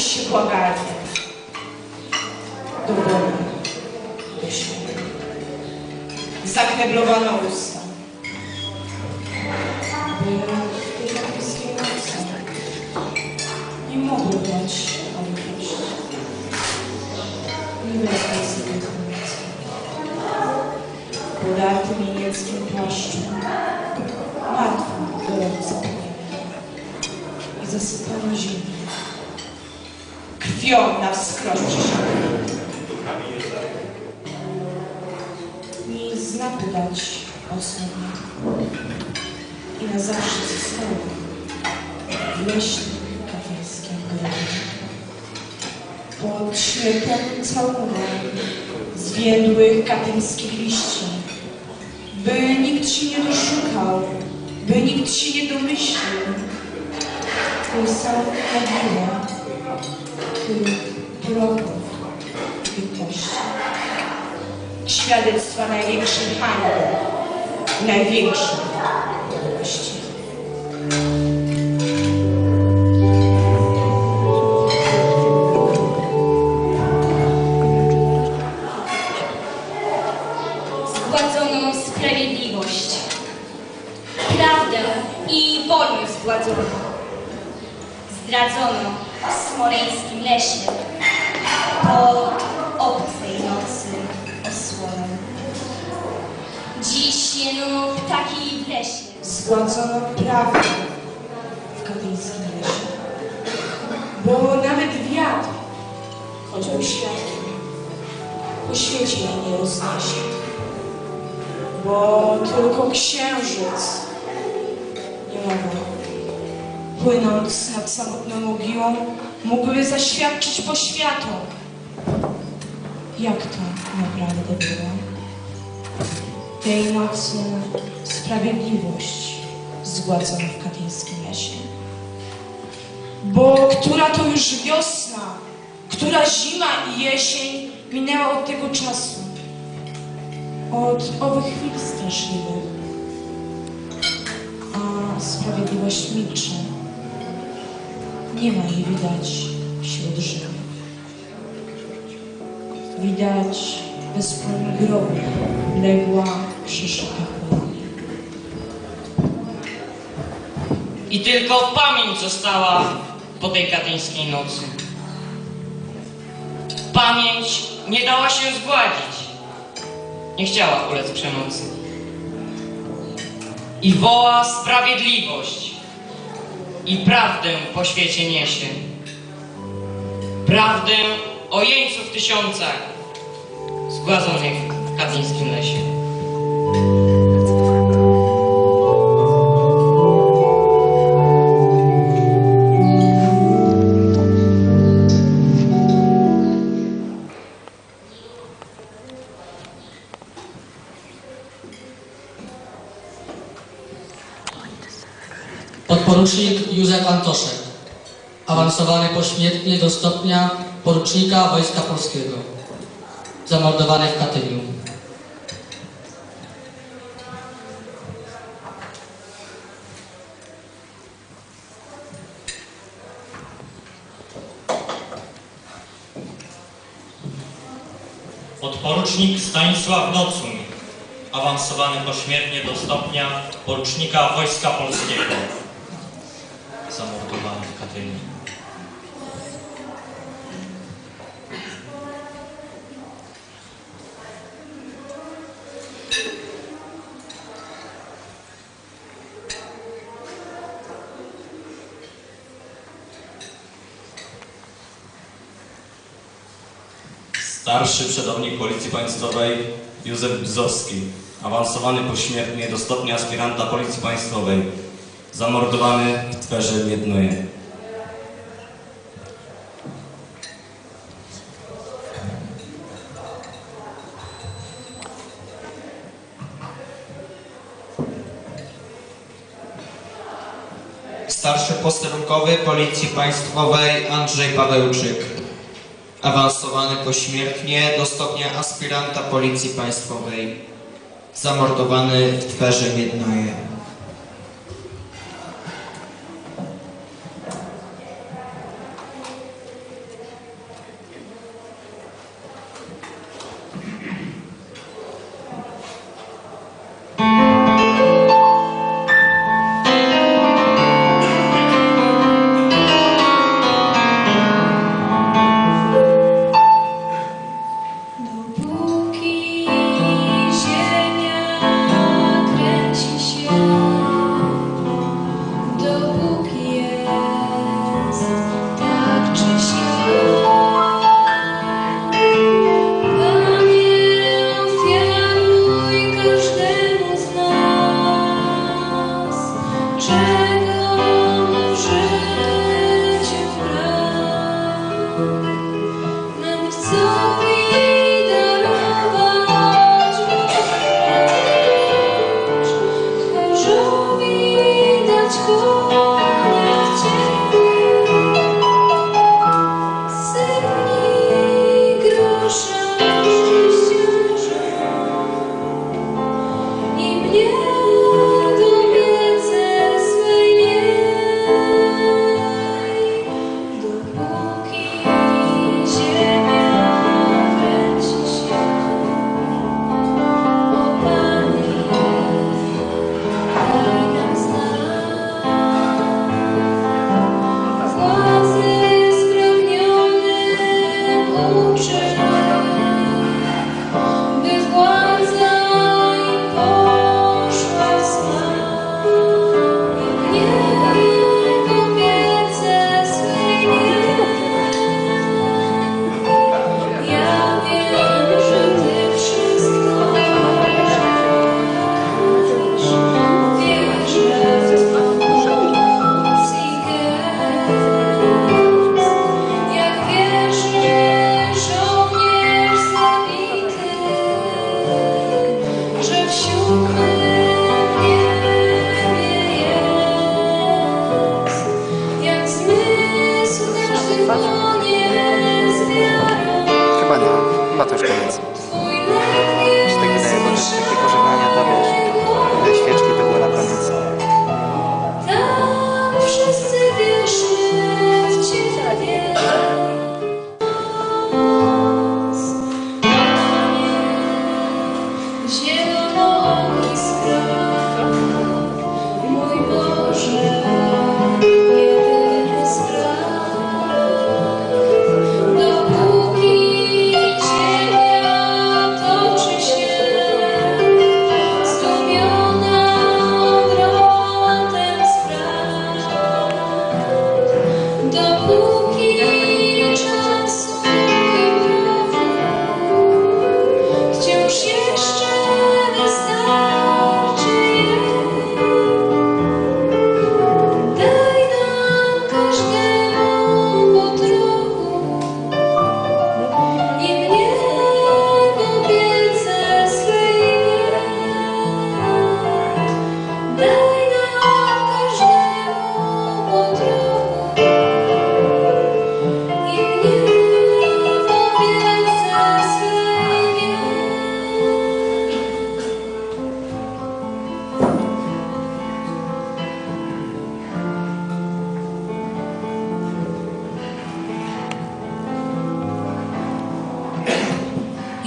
się błagalnie. Do. Zakneblowano usta. Nie mogły dać odejść. Nie wracaj sobie nocy. Podartym niemieckim płaszczu, martwą gorąco i zasypano ziemią. Krwią na wskroś Nie znaku dać osobie i na zawsze zostało. W leśnym katolickim gronie. Pod śmiertelnym całunem zwiędłych katyńskich liści, by nikt się nie doszukał, by nikt się nie domyślił. Tej samej mogiły tych wrogów bytości. Świadectwa największej hańby, największej miłości. Zgładzono sprawiedliwość, prawdę i wolność zgładzono. Zdradzono w smoleńskim lesie pod obcej nocy osłoną. Dziś jeno ptaki w lesie. Zgładzono prawdę w katyńskim lesie. Bo nawet wiatr, choćby światło, po świecie nie rozniesie. Bo tylko księżyc nie mogą, płynąc nad samotną mogiłą, mógłby zaświadczyć poświatą, jak to naprawdę było. Tej nocy sprawiedliwość zgładzono w katyńskim lesie. Bo która to już wiosna, która zima i jesień minęła od tego czasu, od owych chwil straszliwych, a sprawiedliwość milczy. Nie ma jej widać wśród żywych. Widać bezpłonny grób legła przy. I tylko pamięć została po tej katyńskiej nocy. Pamięć nie dała się zgładzić. Nie chciała ulec przemocy. I woła sprawiedliwość. I prawdę po świecie niesie. Prawdę o jeńców tysiącach zgładzonych w katyńskim lesie. Podporucznik Józef Antoszek, awansowany pośmiertnie do stopnia porucznika Wojska Polskiego, zamordowany w Katyniu. Podporucznik Stanisław Nocun, awansowany pośmiertnie do stopnia porucznika Wojska Polskiego, zamordowany w Katyniu. Starszy przodownik Policji Państwowej Józef Bzowski, awansowany pośmiertnie do stopnia aspiranta Policji Państwowej, zamordowany w Twerze Miednoje. Starszy posterunkowy Policji Państwowej Andrzej Pawełczyk. Awansowany pośmiertnie do stopnia aspiranta Policji Państwowej. Zamordowany w Twerze Miednoje.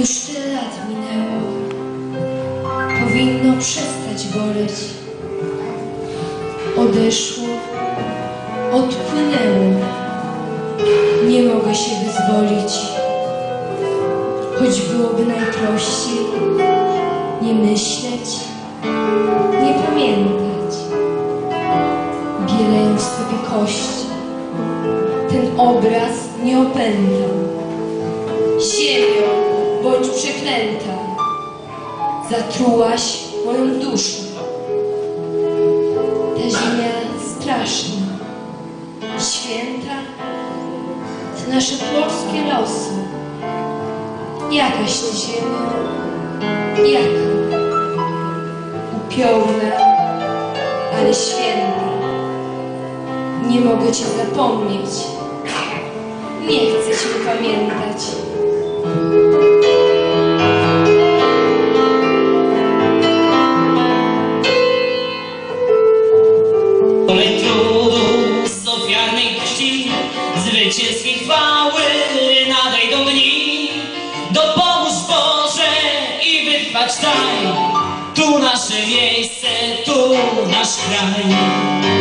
Już tyle lat minęło, powinno przestać boleć. Odeszło, odpłynęło, nie mogę się wyzwolić. Choć byłoby najprościej nie myśleć, nie pamiętać. Bieleją w sobie kości, ten obraz nie opętam. Ziemią! przeklęta, zatrułaś moją duszę. Ta ziemia straszna, święta, to nasze polskie losy. Jakaś ta ziemia, jaka, upiorna, ale święta. Nie mogę Cię zapomnieć, nie chcę Cię pamiętać. No Dopomóż Boże i wytrwać daj. Tu nasze miejsce, tu nasz kraj.